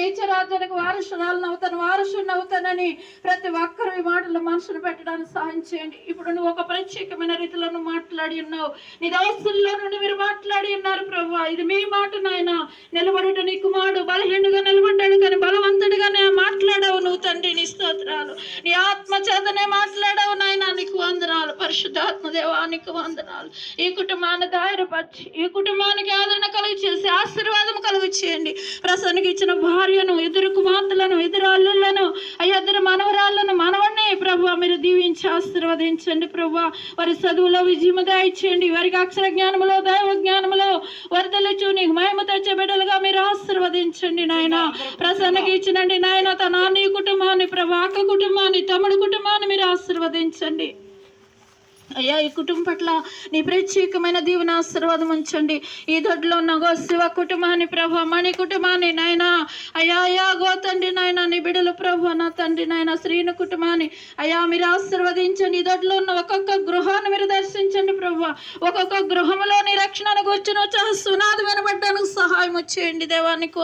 నీచరాజ్యానికి వారసురాలను అవుతాను వారసుని అవుతానని ప్రతి ఒక్కరు ఈ మాటలు మనసును పెట్టడానికి సహాయం చేయండి. ఇప్పుడు నువ్వు ఒక ప్రత్యేకమైన రీతిలో నువ్వు మాట్లాడి ఉన్నావు. నీ దోస్తుల్లో నుండి మీరు మాట్లాడి ఉన్నారు ప్రభు ఇది మీ మాట నాయన. నిలబడుట నీ కుమారుడు బలహీనుగా నిలబడ్డాడు కానీ బలవంతుడిగానే మాట్లాడావు నువ్వు తండ్రి నీ స్తోత్రాలు. నీ ఆత్మ చేతనే మాట్లాడావు నాయన నీకు వందనాలు. పరిశుద్ధాత్మ దేవా నీకు వందనాలు. ఈ కుటుంబాన్ని దాయరపరిచి ఈ కుటుంబానికి ఆదరణ కలిగి చేసి ఆశీర్వాద కలుగు చేయండి. ప్రసన్నకి ఇచ్చిన భార్యను ఇద్దరు కుమార్తెలను ఇద్దరు అల్లులను అయ్యా ఇద్దరు మనవరాళ్ళను మనవడిని ప్రభు మీరు దీవించి ఆశీర్వదించండి ప్రభు వారి చదువులో విజయము దాయిచ్చేయండి. వారికి అక్షర జ్ఞానములో దైవ జ్ఞానములో వరదలుచు నీకు మహిమ తెచ్చే బిడ్డలుగా మీరు ఆశీర్వదించండి నాయన. ప్రసన్నకి ఇచ్చినండి నాయన తన నీ కుటుంబాన్ని ప్రభు అక్క కుటుంబాన్ని తమ్ముడు కుటుంబాన్ని మీరు ఆశీర్వదించండి. అయ్యా ఈ కుటుంబం పట్ల నీ ప్రత్యేకమైన దీవెన ఆశీర్వాదం ఉంచండి. ఈ దొడ్లో ఉన్న గో శివ కుటుంబాన్ని ప్రభు మణి కుటుంబాన్ని నాయన. అయ్యా అయ్యా గో తండ్రి నాయన నీ బిడలు ప్రభు నా తండ్రి నాయన శ్రీను కుటుంబాన్ని. అయ్యా మీరు ఆశీర్వదించండి. ఈ దొడ్లో ఉన్న ఒక్కొక్క గృహాన్ని మీరు దర్శించండి ప్రభు. ఒక్కొక్క గృహంలో నీ రక్షణను కూర్చుని వచ్చి సునాది వినబడ్డానికి సహాయం వచ్చేయండి దేవానికి